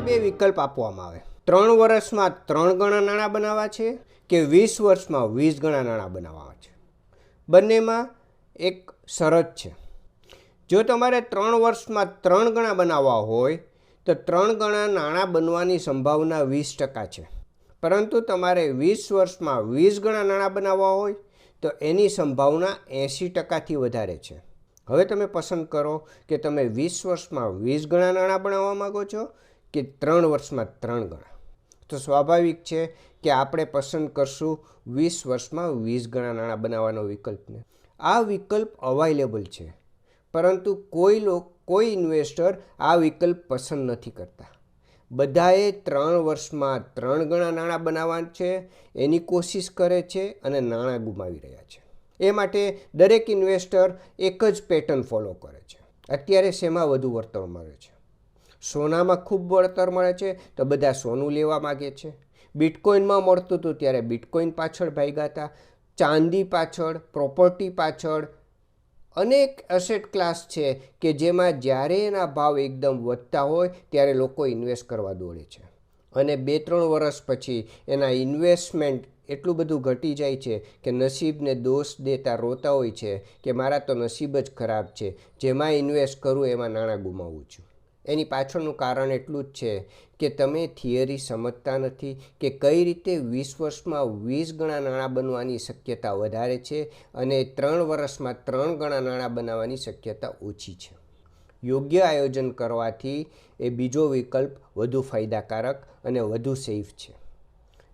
વિકલ્પ આપવામાં આવે. ત્રણ વર્ષમાં ત્રણ ગણા નાણાં બનાવવા છે કે વીસ વર્ષમાં વીસ ગણા નાણાં બનાવવા છે? બંનેમાં એક શરત છે. જો તમારે ત્રણ વર્ષમાં ત્રણ ગણા બનાવવા હોય, તો ત્રણ ગણા નાણાં બનવાની સંભાવના વીસ ટકા છે. પરંતુ તમારે વીસ વર્ષમાં વીસ ગણા નાણાં બનાવવા હોય, તો એની સંભાવના એંસી ટકાથી વધારે છે. હવે તમે પસંદ કરો કે તમે વીસ વર્ષમાં વીસ ગણા નાણાં બનાવવા માગો છો કે ત્રણ વર્ષમાં ત્રણ ગણા. તો સ્વાભાવિક છે કે આપણે પસંદ કરશું વીસ વર્ષમાં વીસ ગણા નાણાં બનાવવાનો વિકલ્પને આ વિકલ્પ અવાઇલેબલ છે. પરંતુ કોઈ લોક કોઈ ઇન્વેસ્ટર આ વિકલ્પ પસંદ નથી કરતા. બધાએ ત્રણ વર્ષમાં ત્રણ ગણા નાણાં બનાવવા છે, એની કોશિશ કરે છે અને નાણાં ગુમાવી રહ્યા છે. એ માટે દરેક ઇન્વેસ્ટર એક જ પેટર્ન ફોલો કરે છે. અત્યારે શેમાં વધુ વળતર મળે છે? સોનામાં ખૂબ વળતર મળે છે તો બધા સોનું લેવા માગે છે. બિટકોઇનમાં મળતું હતું ત્યારે બિટકોઇન પાછળ ભાગ્યા હતા. ચાંદી પાછળ પ્રોપર્ટી પાછળ, અનેક એસેટ ક્લાસ છે કે જેમાં જ્યારે એના ભાવ એકદમ વધતા હોય ત્યારે લોકો ઇન્વેસ્ટ કરવા દોડે છે. અને બે ત્રણ વર્ષ પછી એના ઇન્વેસ્ટમેન્ટ એટલું બધું ઘટી જાય છે કે નસીબને દોષ દેતા રોતા હોય છે કે મારા તો નસીબ જ ખરાબ છે. જેમાં ઇન્વેસ્ટ કરું એમાં નાણાં ગુમાવું છું. એની પાછળનું કારણ એટલું જ છે કે તમે થિયરી સમજતા નથી કે કઈ રીતે વીસ વર્ષમાં વીસ ગણા નાણાં બનવાની શક્યતા વધારે છે અને ત્રણ વર્ષમાં ત્રણ ગણા નાણાં બનાવવાની શક્યતા ઓછી છે. યોગ્ય આયોજન કરવાથી એ બીજો વિકલ્પ વધુ ફાયદાકારક અને વધુ સેફ છે.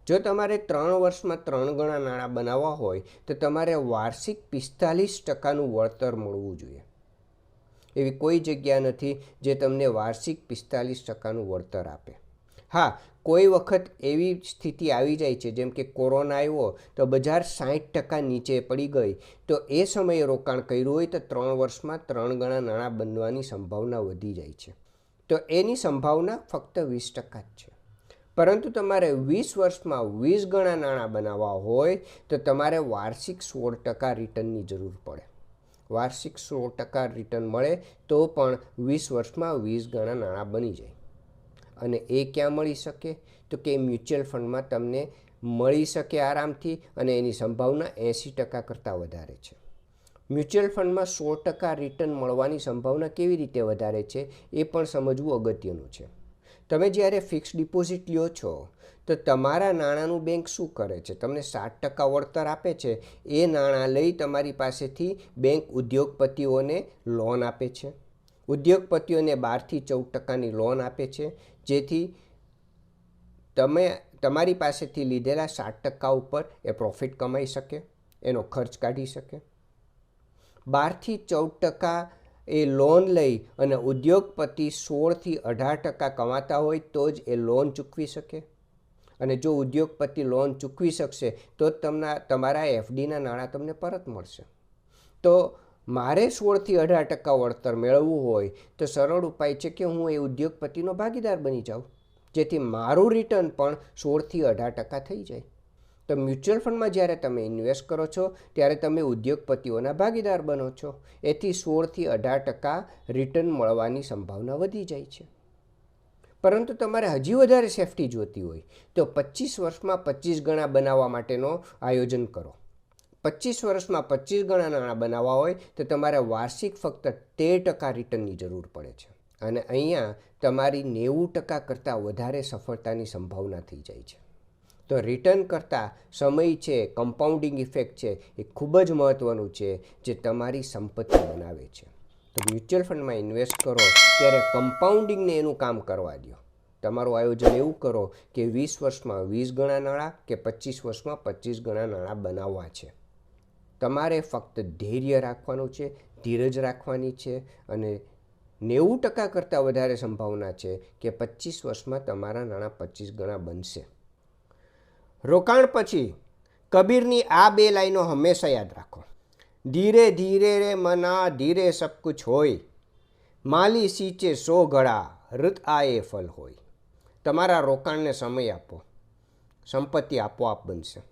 જો તમારે ત્રણ વર્ષમાં ત્રણ ગણા નાણાં બનાવવા હોય તો તમારે વાર્ષિક પિસ્તાલીસ ટકાનું વળતર મળવું જોઈએ. એવી કોઈ જગ્યા નથી જે તમને વાર્ષિક પિસ્તાલીસ ટકાનું વળતર આપે. હા, કોઈ વખત એવી સ્થિતિ આવી જાય છે, જેમ કે કોરોના આવ્યો, તો બજાર સાઠ ટકા નીચે પડી ગઈ, તો એ સમયે રોકાણ કર્યું હોય તો ત્રણ વર્ષમાં ત્રણ ગણા નાણાં બનવાની સંભાવના વધી જાય છે. તો એની સંભાવના ફક્ત વીસ ટકા જ છે. પરંતુ તમારે વીસ વર્ષમાં વીસ ગણા નાણાં બનાવવા હોય, તો તમારે વાર્ષિક સોળ ટકા રિટર્નની જરૂર પડે. વાર્ષિક સોળ ટકા રિટર્ન મળે તો પણ વીસ વર્ષમાં વીસ ગણા નાણાં બની જાય. અને એ ક્યાં મળી શકે? તો કે મ્યુચ્યુઅલ ફંડમાં તમને મળી શકે આરામથી અને એની સંભાવના એંસી ટકા કરતાં વધારે છે. મ્યુચ્યુઅલ ફંડમાં સો ટકા રિટર્ન મળવાની સંભાવના કેવી રીતે વધારે છે એ પણ સમજવું અગત્યનું છે. તમે જ્યારે ફિક્સ ડિપોઝિટ લ્યો છો, તો તમારા નાણાંનું બેંક શું કરે છે? તમને સાત ટકા વળતર આપે છે. એ નાણાં લઈ તમારી પાસેથી બેંક ઉદ્યોગપતિઓને લોન આપે છે. ઉદ્યોગપતિઓને બારથી ચૌદ ટકાની લોન આપે છે. જેથી તમે, તમારી પાસેથી લીધેલા સાત ટકા ઉપર એ પ્રોફિટ કમાઈ શકે, એનો ખર્ચ કાઢી શકે. બારથી ચૌદ ટકા એ લોન લઈ અને ઉદ્યોગપતિ સોળથી અઢાર ટકા કમાતા હોય તો જ એ લોન ચૂકવી શકે. અને જો ઉદ્યોગપતિ લોન ચૂકવી શકશે, તો જ તમને તમારા એફડીના નાણાં તમને પરત મળશે. તો મારે સોળથી અઢાર ટકા વળતર મેળવવું હોય, તો સરળ ઉપાય છે કે હું એ ઉદ્યોગપતિનો ભાગીદાર બની જાઉં, જેથી મારું રિટર્ન પણ સોળથી અઢાર ટકા થઈ જાય. તો મ્યુચ્યુઅલ ફંડમાં જ્યારે તમે ઇન્વેસ્ટ કરો છો, ત્યારે તમે ઉદ્યોગપતિઓના ભાગીદાર બનો છો. એથી સોળથી અઢાર ટકા રિટર્ન મળવાની સંભાવના વધી જાય છે. પરંતુ તમારે હજી વધારે સેફટી જોતી હોય, તો પચીસ વર્ષમાં પચીસ ગણા બનાવવા માટેનો આયોજન કરો. પચીસ વર્ષમાં પચીસ ગણા નાણાં બનાવવા હોય, તો તમારે વાર્ષિક ફક્ત તેર ટકા રિટર્નની જરૂર પડે છે. અને અહીંયા તમારી નેવું ટકા કરતાં વધારે સફળતાની સંભાવના થઈ જાય છે. તો રિટર્ન કરતાં સમય છે કમ્પાઉન્ડિંગ ઇફેક્ટ છે, એ ખૂબ જ મહત્ત્વનું છે જે તમારી સંપત્તિ બનાવે છે. તો મ્યુચ્યુઅલ ફંડમાં ઇન્વેસ્ટ કરો, ત્યારે કમ્પાઉન્ડિંગને એનું કામ કરવા દો. તમારું આયોજન એવું કરો કે વીસ વર્ષમાં વીસ ગણા નાણાં કે પચીસ વર્ષમાં પચીસ ગણા નાણાં બનાવવા છે. તમારે ફક્ત ધૈર્ય રાખવાનું છે, ધીરજ રાખવાની છે અને નેવું ટકા કરતાં વધારે સંભાવના છે કે પચીસ વર્ષમાં તમારા નાણાં પચીસ ગણા બનશે. રોકાણ પછી કબીરની આ બે લાઈનો હંમેશા યાદ રાખો. ધીરે ધીરે રે મના, ધીરે સબ કુછ હોય. માલી સીંચે સો ગળા ઋત આએ ફલ હોય. તમારા રોકાણને સમય આપો. સંપત્તિ આપોઆપ બનશે.